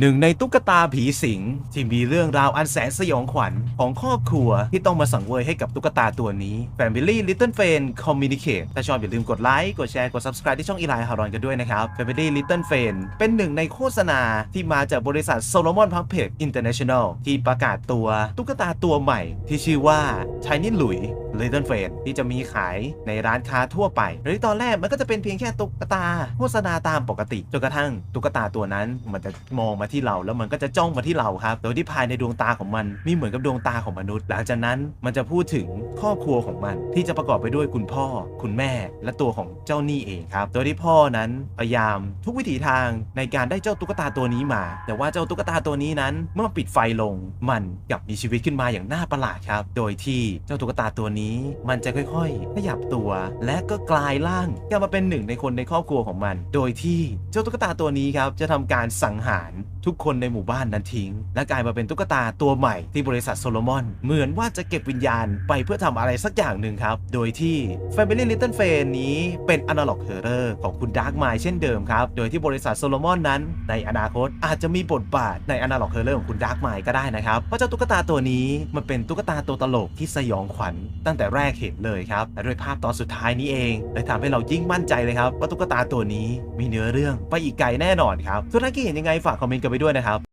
หนึ่งในตุ๊กตาผีสิงที่มีเรื่องราวอันแสนสยองขวัญของครอบครัวที่ต้องมาสังเวยให้กับตุ๊กตาตัวนี้ Family Little f r i e n d Communicate ถ้าชอบอย่าลืมกดไลค์กดแชร์กด subscribe ที่ช่องอีไลน์ฮารอนกันด้วยนะครับ Family Little f r i e n d เป็นหนึ่งในโฆษณาที่มาจากบริษัท Solomon Puppet International ที่ประกาศตัวตุ๊กตาตัวใหม่ที่ชื่อว่า Tiny Louis Little f r i e ที่จะมีขายในร้านค้าทั่วไปโดยที่ตอนแรกมันก็จะเป็นเพียงแค่ตุ๊กตาโฆษณาตามปกติจนกระทั่งตุ๊กตาตัวนั้นมันจะมองมาที่เราแล้วมันก็จะจ้องมาที่เราครับ โดยที่ภายในดวงตาของมันมีเหมือนกับดวงตาของมนุษย์ หลังจากนั้นมันจะพูดถึงครอบครัวของมัน ที่จะประกอบไปด้วยคุณพ่อ คุณแม่ และตัวของเจ้านี้เองครับ โดยที่พ่อนั้นพยายามทุกวิถีทางในการได้เจ้าตุ๊กตาตัวนี้มา แต่ว่าเจ้าตุ๊กตาตัวนี้นั้น เมื่อปิดไฟลงมันกลับมีชีวิตขึ้นมาอย่างน่าประหลาดครับ โดยที่เจ้าตุ๊กตาตัวนี้มันจะค่อยๆ ขยับตัว และก็กลายร่างกลับมาเป็นหนึ่งในคนในครอบครัวของมัน โดยที่เจ้าตุ๊กตาตัวนี้ครับจะทำการสังหาร ทุกคนในหมู่บ้านนั้นทิ้ง และกลายมาเป็นตุ๊กตาตัวใหม่ที่บริษัทโซโลมอน เหมือนว่าจะเก็บวิญญาณไปเพื่อทำอะไรสักอย่างหนึ่งครับ โดยที่ Family Little f a n นี้เป็น Analog Horror ของคุณ Dark Mind เช่นเดิมครับ โดยที่บริษัทโซโลมอนนั้น ในอนาคตอาจจะมีบทบาทใน Analog Horror ของคุณ Dark Mind ก็ได้นะครับ เพราะเจ้าตุ๊กตาตัวนี้มันเป็นตุ๊กตาตัวตลกที่สยองขวัญตั้งแต่แรกเห็นเลยครับและด้วยภาพตอนสุดท้ายนี้เองเลยทำให้เรายิ่งมั่นใจเลยครับว่าตุ๊กตาตัวนี้มีเนื้อเรื่องไปอีกไกลแน่นอนครับส่วนท่านคิดเห็นยังไงฝากคอมเมนต์กันไปด้วยนะครับ